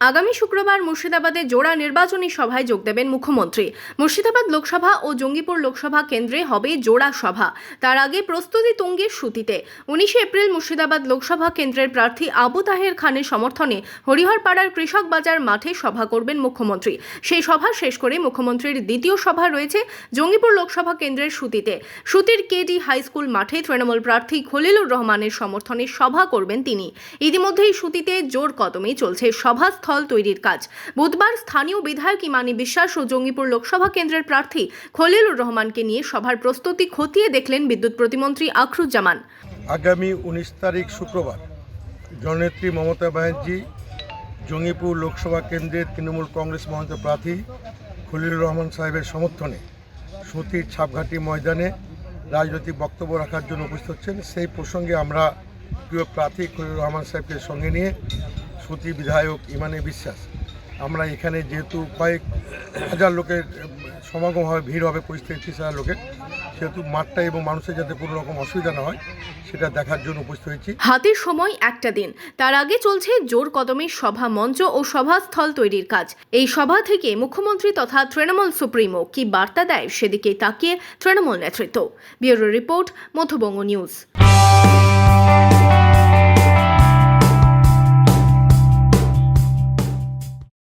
আগামী শুক্রবার মুর্শিদাবাদে জোড়া নির্বাচনী সভায় যোগ দেবেন মুখ্যমন্ত্রী। মুর্শিদাবাদ লোকসভা ও জঙ্গিপুর লোকসভা কেন্দ্রে হবে জোড়া সভা। তার আগে প্রস্তুতি তুঙ্গের সুতিতে। উনিশে এপ্রিল মুর্শিদাবাদ লোকসভা কেন্দ্রের প্রার্থী আবু তাহের খানের সমর্থনে হরিহরপাড়ার কৃষক বাজার মাঠে সভা করবেন মুখ্যমন্ত্রী। সেই সভা শেষ করে মুখ্যমন্ত্রীর দ্বিতীয় সভা রয়েছে জঙ্গিপুর লোকসভা কেন্দ্রের সুতিতে। সুতির কেডি হাই স্কুল মাঠে তৃণমূল প্রার্থী খলিলুর রহমানের সমর্থনে সভা করবেন তিনি। ইতিমধ্যেই সুতিতে জোর কদমে চলছে সভাস্থল তৈরির কাজ। বুধবার স্থানীয় বিধায়ক ইমানি বিশ্বাস ও জঙ্গিপুর লোকসভা কেন্দ্রের প্রার্থী খলিলুর রহমানকে নিয়ে সভার প্রস্তুতি খতিয়ে দেখলেন বিদ্যুৎ প্রতিমন্ত্রী আখরুজ্জামান। আগামী উনিশ তারিখ শুক্রবার জননেত্রী মমতা ব্যানার্জি, জঙ্গিপুর লোকসভা কেন্দ্রের তৃণমূল কংগ্রেস মনোনীত প্রার্থী খলিলুর রহমান সাহেবের সমর্থনে সুতির ছাপঘাটি ময়দানে রাজনৈতিক বক্তব্য রাখার জন্য উপস্থিত হচ্ছেন। সেই প্রসঙ্গে আমরা প্রিয় প্রার্থী খলিলুর রহমান সাহেবকে সঙ্গে নিয়ে সুতি বিধায়ক ইমানে বিশ্বাস। আমরা এখানে যেহেতু কয়েক হাজার লোকের সমাগম হবে, ভিড় হবে পঁচিশ থেকে ত্রিশ হাজার লোকের, সেহেতু মাঠটা এবং মানুষের যাতে কোনো রকম অসুবিধা না হয়, সেটা দেখার জন্য উপস্থিত হয়েছি। হাতে সময় একটা দিন, তার আগে চলছে জোর কদমে সভা মঞ্চ ও সভাস্থল তৈরির কাজ। এই সভা থেকে মুখ্যমন্ত্রী তথা তৃণমূল সুপ্রিমো কি বার্তা দেয় সেদিকে তাকিয়ে তৃণমূল নেতৃত্ব। Bureau report Madhyabanga news.